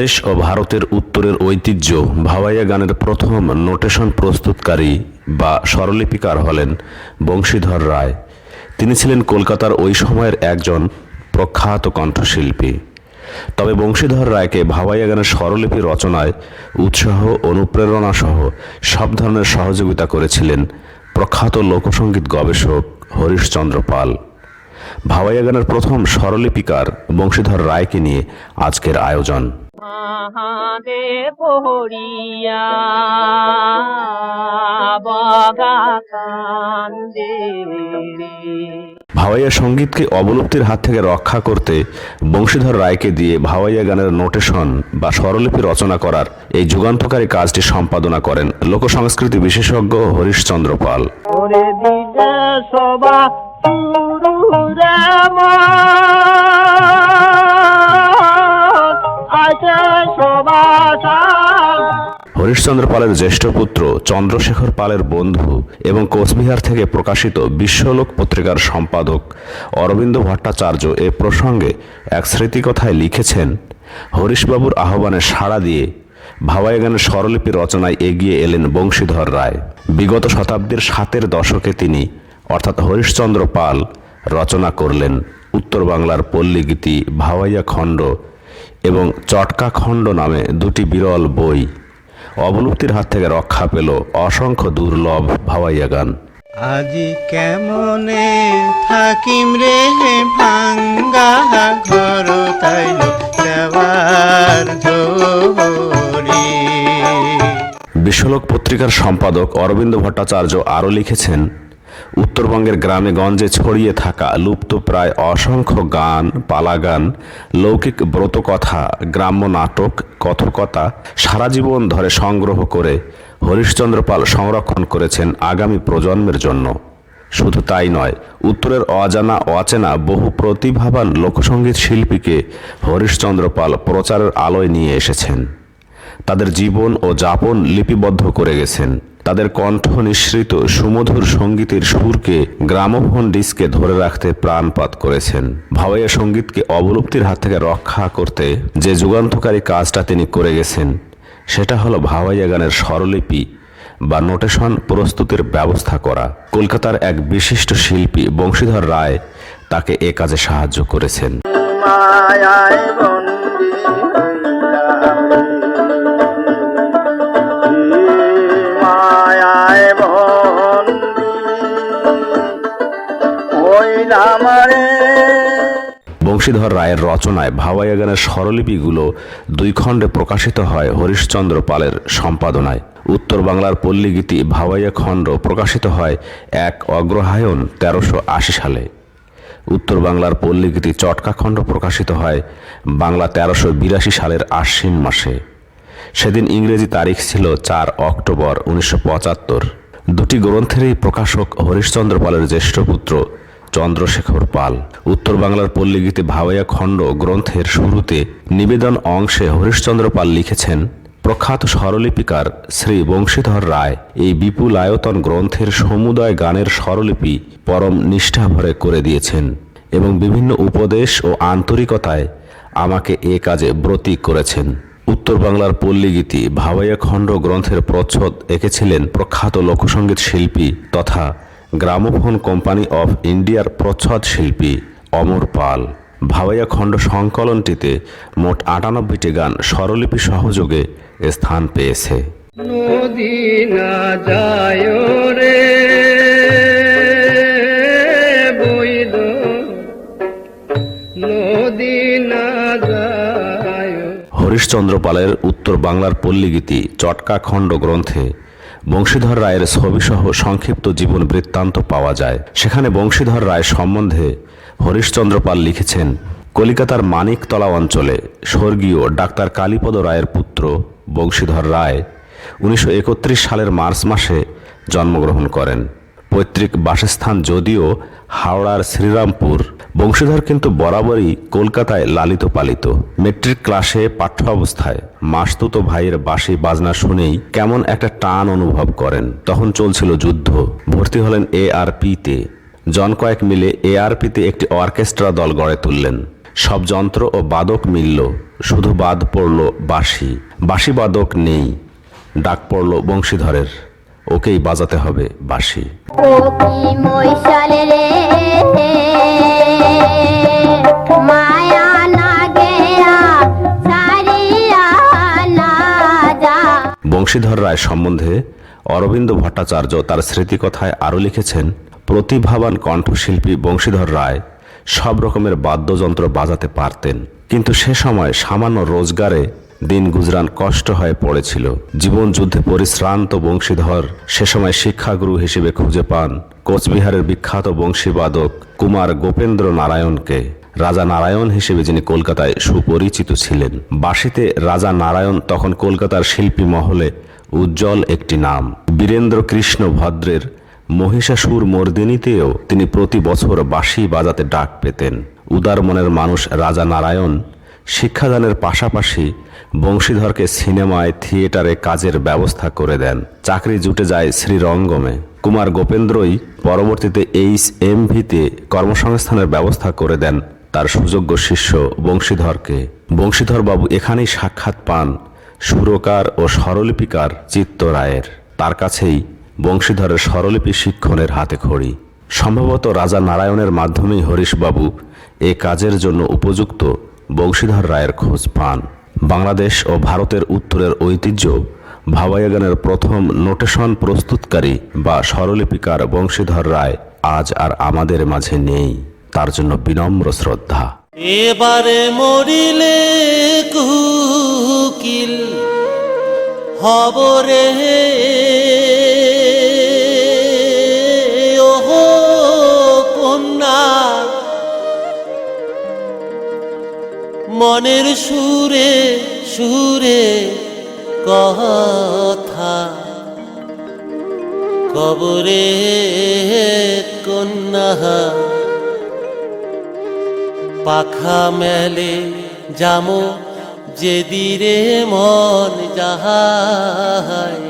বাংলাদেশ ও ভারতের উত্তরের ঐতিহ্য ভাওয়াইয়া গানের প্রথম নোটেশন প্রস্তুতকারী বা স্বরলিপিকার হলেন বংশীধর রায়। তিনি ছিলেন কলকাতার ওই সময়ের একজন প্রখ্যাত কণ্ঠশিল্পী। তবে বংশীধর রায়কে ভাওয়াইয়া গানের স্বরলিপি রচনায় উৎসাহ, অনুপ্রেরণা সহ সব ধরনের সহযোগিতা করেছিলেন প্রখ্যাত লোকসঙ্গীত গবেষক হরিশচন্দ্র পাল। ভাওয়াইয়া গানের প্রথম স্বরলিপিকার বংশীধর রায়কে নিয়ে আজকের আয়োজন। মাহাদে পহরিয়া বগা কান্দে। ভাওয়াইয়া সঙ্গীতকে অবলুপ্তির হাত থেকে রক্ষা করতে বংশীধর রায়কে দিয়ে ভাওয়াইয়া গানের নোটেশন বা স্বরলিপি রচনা করার এই যুগান্তকারী কাজটি সম্পাদনা করেন লোক সংস্কৃতি বিশেষজ্ঞ হরিশচন্দ্র পাল। হরিশচন্দ্র পালের জ্যেষ্ঠ পুত্র চন্দ্রশেখর পালের বন্ধু এবং কোচবিহার থেকে প্রকাশিত বিশ্বলোক পত্রিকার সম্পাদক অরবিন্দ ভট্টাচার্য এ প্রসঙ্গে এক স্মৃতিকথায় লিখেছেন, হরিশবাবুর আহ্বানে সাড়া দিয়ে ভাওয়াই গানের স্বরলিপি রচনায় এগিয়ে এলেন বংশীধর রায়। বিগত শতাব্দীর সাতের দশকে তিনি, অর্থাৎ হরিশচন্দ্র পাল, রচনা করলেন উত্তর বাংলার পল্লীগীতি ভাওয়াইয়া খণ্ড এবং চটকা খণ্ড নামে দুটি বিরল বই। অবলুপ্তির হাত থেকে রক্ষা পেল অসংখ্য দুর্লভ ভাওয়াইয়া গান আজি কেমনে থাকিম রে ভাঙ্গা ঘর তাইল দেওয়ার বিশ্বলোক পত্রিকার সম্পাদক অরবিন্দ ভট্টাচার্য আরও লিখেছেন উত্তরবঙ্গের গ্রামে গঞ্জে ছড়িয়ে থাকা লুপ্ত প্রায় অসংখ্য গান, পালাগান, লৌকিক ব্রতকথা, গ্রাম্য নাটক, কথকতা সারা জীবন ধরে সংগ্রহ করে হরিশ্চন্দ্র পাল সংরক্ষণ করেছেন আগামী প্রজন্মের জন্য। শুধু তাই নয়, উত্তরের অজানা অচেনা বহু প্রতিভাবান লোকসঙ্গীত শিল্পীকে হরিশচন্দ্র পাল প্রচারের আলোয় নিয়ে এসেছেন। তাদের জীবন ও যাপন লিপিবদ্ধ করে গেছেন। তাদের কণ্ঠ নিঃসৃত সুমধুর সঙ্গীতের সুরকে গ্রামোফোন ডিস্কে ধরে রাখতে প্রাণপাত করেছেন। ভাওয়াইয়া সঙ্গীতকে অবলুপ্তির হাত থেকে রক্ষা করতে যে যুগান্তকারী কাজটা তিনি করে গেছেন, সেটা হলো ভাওয়াইয়া গানের স্বরলিপি বা নোটেশন প্রস্তুতির ব্যবস্থা করা। কলকাতার এক বিশিষ্ট শিল্পী বংশীধর রায় তাকে এ কাজে সাহায্য করেছেন। বংশীধর রায়ের রচনায় ভাওয়াইয়া গানের স্বরলিপিগুলো দুই খণ্ডে প্রকাশিত হয় হরিশচন্দ্র পালের সম্পাদনায়। উত্তর বাংলার পল্লীগীতি ভাওয়াইয়া খণ্ড প্রকাশিত হয় এক অগ্রহায়ণ তেরোশো আশি সালে। উত্তর বাংলার পল্লীগীতি চটকা খণ্ড প্রকাশিত হয় বাংলা তেরোশো বিরাশি সালের আশ্বিন মাসে। সেদিন ইংরেজি তারিখ ছিল চার অক্টোবর উনিশশো পঁচাত্তর। দুটি গ্রন্থেরই প্রকাশক হরিশচন্দ্র পালের জ্যেষ্ঠ পুত্র চন্দ্রশেখর পাল। উত্তর বাংলার পল্লীগীতে ভাওয়াইয়া খণ্ড গ্রন্থের শুরুতে নিবেদন অংশে হরিশচন্দ্র পাল লিখেছেন, প্রখ্যাত স্বরলিপিকার শ্রী বংশীধর রায় এই বিপুল আয়তন গ্রন্থের সমুদয় গানের স্বরলিপি পরম নিষ্ঠাভরে করে দিয়েছেন এবং বিভিন্ন উপদেশ ও আন্তরিকতায় আমাকে এ কাজে ব্রতী করেছেন। উত্তর বাংলার পল্লীগীতি ভাওয়াইয়া খণ্ড গ্রন্থের প্রচ্ছদ এঁকেছিলেন প্রখ্যাত লোকসঙ্গীত শিল্পী তথা গ্রামোফোন কোম্পানি অফ ইন্ডিয়ার প্রচ্ছদ শিল্পী অমর পাল। ভাওয়াইয়া খণ্ড সংকলনটিতে মোট আটানব্বইটি গান স্বরলিপি সহযোগে স্থান পেয়েছে। নদী না যায় রে বইল নদী যায় হরিশচন্দ্র পালের উত্তর বাংলার পল্লীগীতি চটকা খণ্ড গ্রন্থে বংশীধর রায়ের ছবিসহ সংক্ষিপ্ত জীবন বৃত্তান্ত পাওয়া যায়। সেখানে বংশীধর রায় সম্বন্ধে হরিশচন্দ্র পাল লিখেছেন, কলিকাতার মানিকতলা অঞ্চলে স্বর্গীয় ডাক্তার কালীপদ রায়ের পুত্র বংশীধর রায় উনিশশো একত্রিশ সালের মার্চ মাসে জন্মগ্রহণ করেন। পৈতৃক বাসস্থান যদিও হাওড়ার শ্রীরামপুর, বংশীধর কিন্তু বরাবরই কলকাতায় লালিত পালিত। মেট্রিক ক্লাসে পাঠ্য অবস্থায় মাসতুতো ভাইয়ের বাঁশি বাজনা শুনেই কেমন একটা টান অনুভব করেন। তখন চলছিল যুদ্ধ। ভর্তি হলেন এ আর পিতে জন কয়েক মিলে এআরপিতে একটি অর্কেস্ট্রা দল গড়ে তুললেন। সব যন্ত্র ও বাদক মিলল। শুধু বাদ পড়ল বাঁশি। বাঁশি বাদক নেই। ডাক পড়ল বংশীধরের। ওকেই বাজাতে হবে বাঁশি। বংশীধর রায় সম্বন্ধে অরবিন্দ ভট্টাচার্য তার স্মৃতিকথায় আরও লিখেছেন, প্রতিভাবান কণ্ঠশিল্পী বংশীধর রায় সব রকমের বাদ্যযন্ত্র বাজাতে পারতেন, কিন্তু সে সময় সামান্য রোজগারে দিন গুজরান কষ্ট হয়ে পড়েছিল। জীবন যুদ্ধে পরিশ্রান্ত বংশীধর সে সময় শিক্ষাগুরু হিসেবে খুঁজে পান কোচবিহারের বিখ্যাত বংশীবাদক কুমার গোপেন্দ্র নারায়ণকে। রাজা নারায়ণ হিসেবে যিনি কলকাতায় সুপরিচিত ছিলেন। বাঁশিতে রাজা নারায়ণ তখন কলকাতার শিল্পী মহলে উজ্জ্বল একটি নাম। বীরেন্দ্র কৃষ্ণ ভদ্রের মহিষাসুর মর্দিনীতেও তিনি প্রতি বছর বাঁশি বাজাতে ডাক পেতেন। উদার মনের মানুষ রাজা নারায়ণ শিক্ষাদানের পাশাপাশি বংশীধরকে সিনেমায় থিয়েটারে কাজের ব্যবস্থা করে দেন। চাকরি জুটে যায় শ্রীরঙ্গমে। কুমার গোপেন্দ্রই পরবর্তীতে এইচ এমভিতে কর্মসংস্থানের ব্যবস্থা করে দেন তার সুযোগ্য শিষ্য বংশীধরকে। বংশীধর বাবু এখানেই সাক্ষাৎ পান সুরকার ও স্বরলিপিকার চিত্ত রায়ের। তার কাছেই বংশীধরের স্বরলিপি শিক্ষণের হাতে খড়ি। সম্ভবত রাজা নারায়ণের মাধ্যমেই হরিশবাবু এ কাজের জন্য উপযুক্ত বংশীধর রায়ের খোঁজ পান। বাংলাদেশ ও ভারতের উত্তরের ঐতিহ্য ভাওয়াইয়া গানের প্রথম নোটেশন প্রস্তুতকারী বা স্বরলিপিকার বংশীধর রায় আজ আর আমাদের মাঝে নেই। তার জন্য বিনম্র শ্রদ্ধা। এবারে মরিলে কুকিল হবরে মনের সুরে সুরে কথা। কবরে কন্যা পাখা মেলে যামো যে দিরে মন যাহায়।